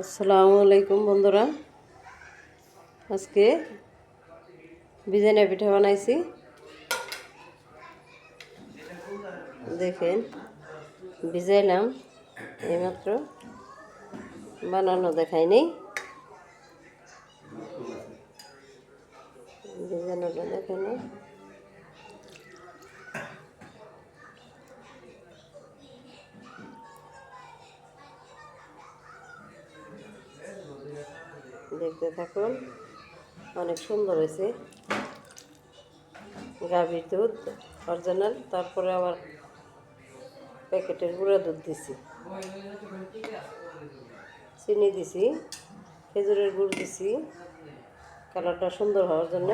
আসসালামু আলাইকুম বন্ধুরা। আজকে বিজানা পিঠা বানাইছি। দেখেন ভিজাইলাম এইমাত্র বানানো দেখায়নি ভিজানোটা দেখানো। দেখতে থাকুন। অনেক সুন্দর হয়েছে। গাভীর দুধ অরিজিনাল তারপরে আবার প্যাকেটের গুঁড়া দুধ দিছি। চিনি দিছি, খেজুরের গুড় দিছি। কালারটা সুন্দর হওয়ার জন্য।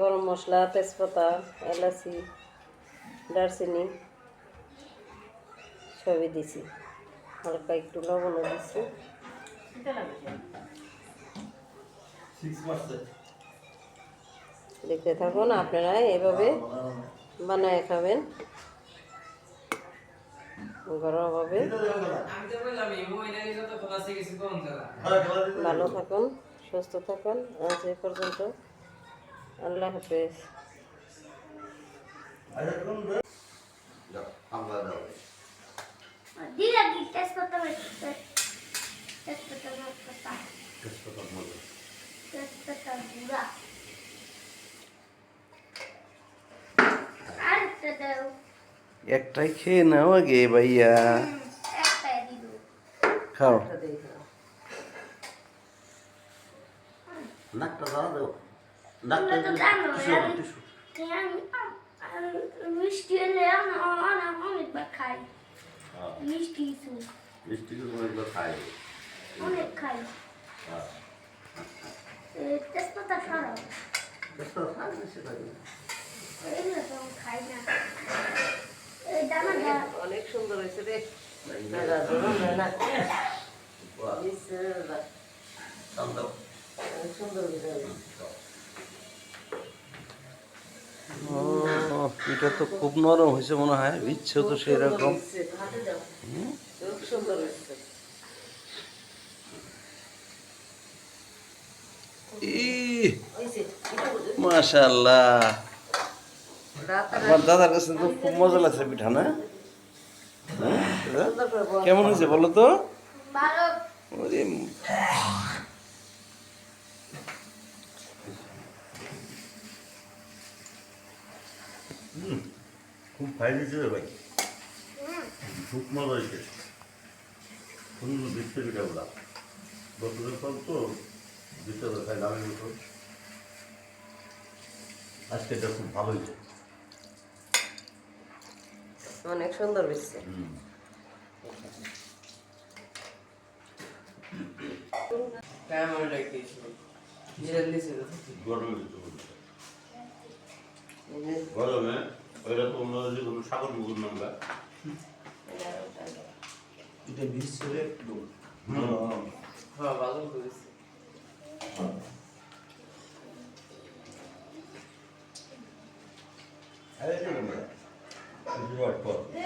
গরম মশলা, তেজপাতা, এলাচি, দারচিনি, সবই দিছি। হালকা একটু লবণও দিছি দেখতে থাকুন আপনারা এভাবে বানায় খাবেন। ঘরোয়াভাবে ভালো থাকুন সুস্থ থাকুন। আজ এ পর্যন্ত। আল্লাহ হাফেজ Dile aquí, তেজপাতা বেটে তেজপাতা তেজপাতা তেজপাতা গুঁড়া একটাই খেয়ে নাও আগে ভাইয়া। খাও। নাকটা দাও দাও মিষ্টি অনেকবার খাই। মিষ্টি মিষ্টি অনেকবার খাই। অনেক খাই। তেজপাতা সরাও চেষ্টা খাই বেশি খাই এগুলো তো খাই না। এই দানাটা অনেক সুন্দর হয়েছে রে। দাদা ধরুন না এটা তো খুব নরম হয়েছে মনে হয়। ইচ্ছে তো সেরকম। খুব সুন্দর হয়েছে। মাশাল্লাহ আমার দাদার কাছে তো খুব মজা লাগছে পিঠা না? হ্যাঁ? কেমন হয়েছে বলো তো? ভালো। ওরে হুম, খুব দিয়েছে রে ভাই। খুব মজা হয়েছে। সুন্দর দেখতে পিঠা গুলা তো দিতে হবে খাই দামের মতো আজকে এটা খুব ভালো হয়েছে। অনেক সুন্দর হয়েছে। হুম গরমে গরমে ওইটা তো অন্য যে কোনো সাগর মুগুর নামটা এটা বীজ ছিল একটু। হ্যাঁ ভালো করেছে అదే చూడండి ఇది పట్టుకోవాలి